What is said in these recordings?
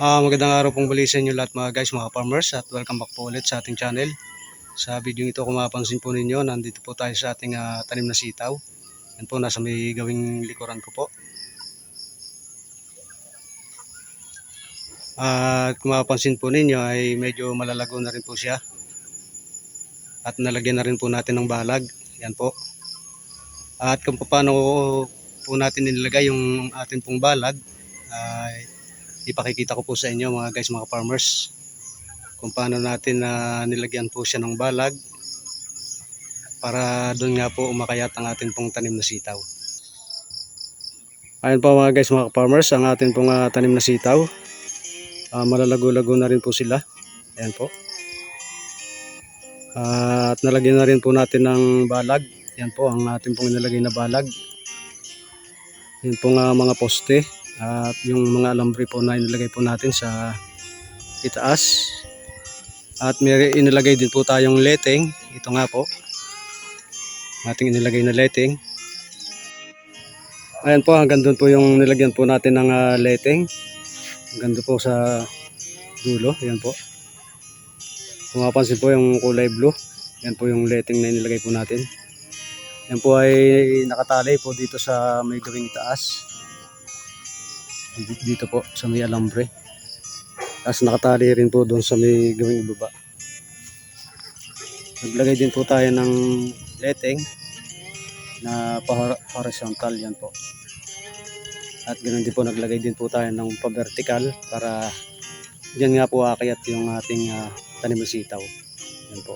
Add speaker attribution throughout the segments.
Speaker 1: Ah, magandang araw pong bali sa lahat mga guys, mga farmers at welcome back po ulit sa ating channel. Sa video ito kung mapapansin po ninyo, nandito po tayo sa ating ah, tanim na sitaw. Yan po, nasa may gawing likuran ko po. At kung mapapansin po ninyo ay medyo malalago na rin po siya. At nalagyan na rin po natin ng balag. Yan po. At kung paano po natin nilagay yung ating pong balag ay ipakikita ko po sa inyo mga guys mga farmers kung paano natin na nilagyan po siya ng balag para doon nga po umakayat ang ating pong tanim na sitaw. Ayun po mga guys mga farmers ang ating pong ah, tanim na sitaw. Ah, malalago-lago na rin po sila. Ayan po. Ah, at nalagyan na rin po natin ng balag. Yan po ang ating pong nilagay na balag. Yun po nga mga poste at yung mga alambre po na inilagay po natin sa itaas. At may inilagay din po tayong letting ito nga po. Ating inilagay na letting ayan po hanggang doon po yung nilagyan po natin ng ah, letting hanggang po sa dulo. Ayan po. Kung mapansin po yung kulay blue yan po yung letting na inilagay po natin. Yan po ay nakatali po dito sa may gawing itaas dito po sa may alambre. Tapos nakatali rin po doon sa may gawing ibaba. Naglagay din po tayo ng letting na horizontal yan po. At ganoon din po naglagay din po tayo ng pa vertical para dyan nga po akayat yung ating ah, tanim sitaw. Yan po.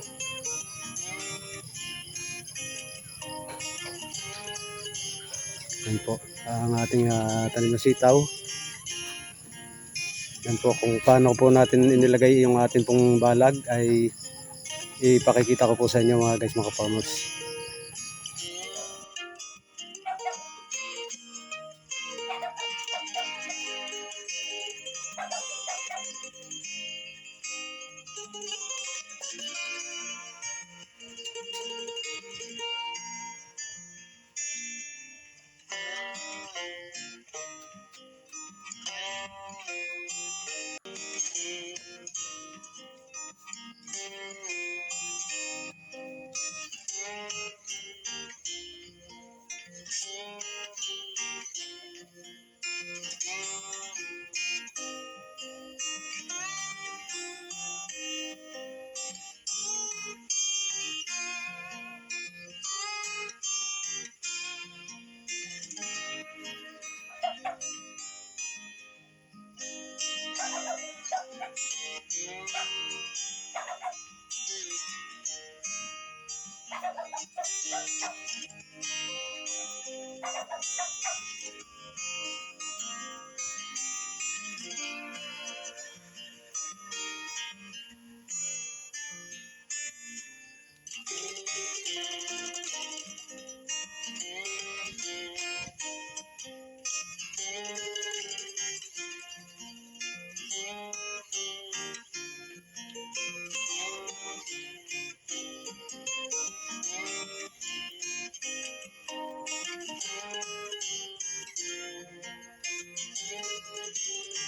Speaker 1: Yan po ang ating ah, tanim na sitaw yan po kung paano po natin inilagay yung ating pong balag ay ipakikita ko po sa inyo mga guys mga farmers. Thank you. Thank you.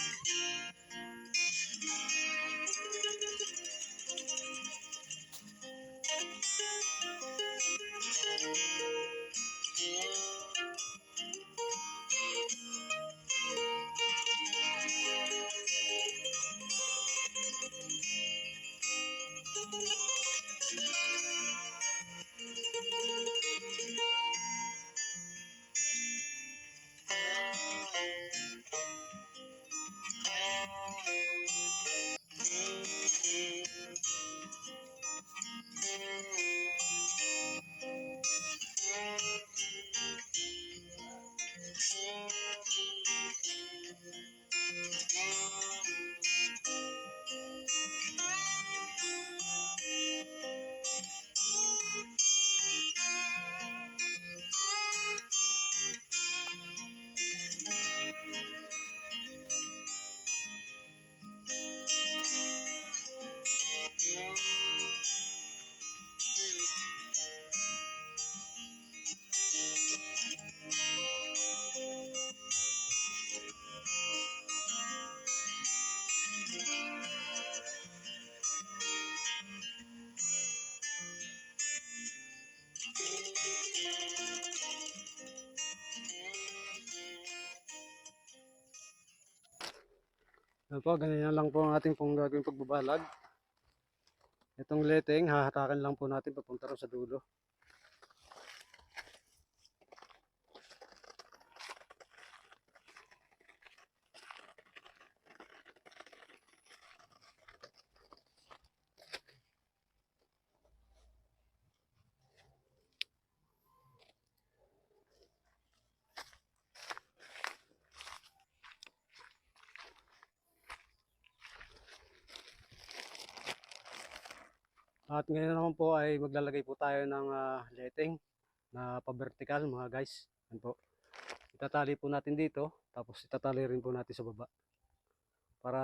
Speaker 1: Yan po, ganyan lang po ang ating pong gagawing pagbabalag. Itong leteng, hahatakan lang po natin papunta sa dulo. At ngayon naman po ay maglalagay po tayo ng ah, leteng na pa-vertical mga guys. Yan po. Itatali po natin dito, tapos itatali rin po natin sa baba. Para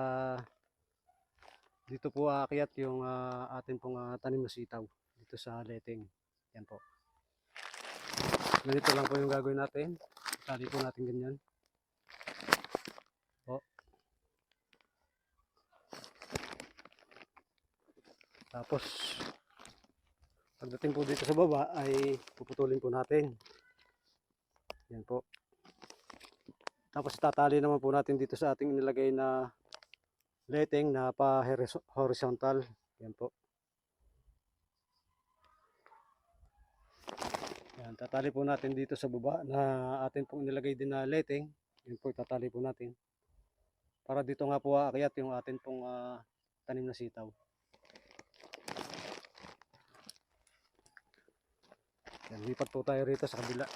Speaker 1: dito po aakyat yung ah, atin pong ah, tanim na sitaw dito sa leteng. Yan po. Ganito lang po yung gagawin natin. Itali po natin ganyan. Tapos, pagdating po dito sa baba ay puputulin po natin. Yan po. Tapos tatali naman po natin dito sa ating nilagay na leteng na pa horizontal. Yan po. Yan, tatali po natin dito sa baba na atin pong nilagay din na leteng. Yan po, tatali po natin. Para dito nga po aakyat yung atin pong ah, tanim na sitaw. Lipat po tayo rito sa kabila.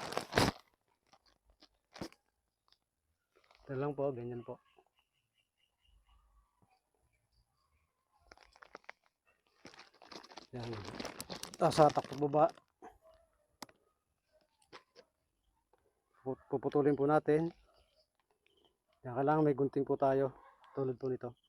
Speaker 1: Ito lang po, ganyan po. Yan. Tapos hatak po baba. Pu- Puputulin po natin. Yan, kailangan may gunting po tayo. Tulad po nito.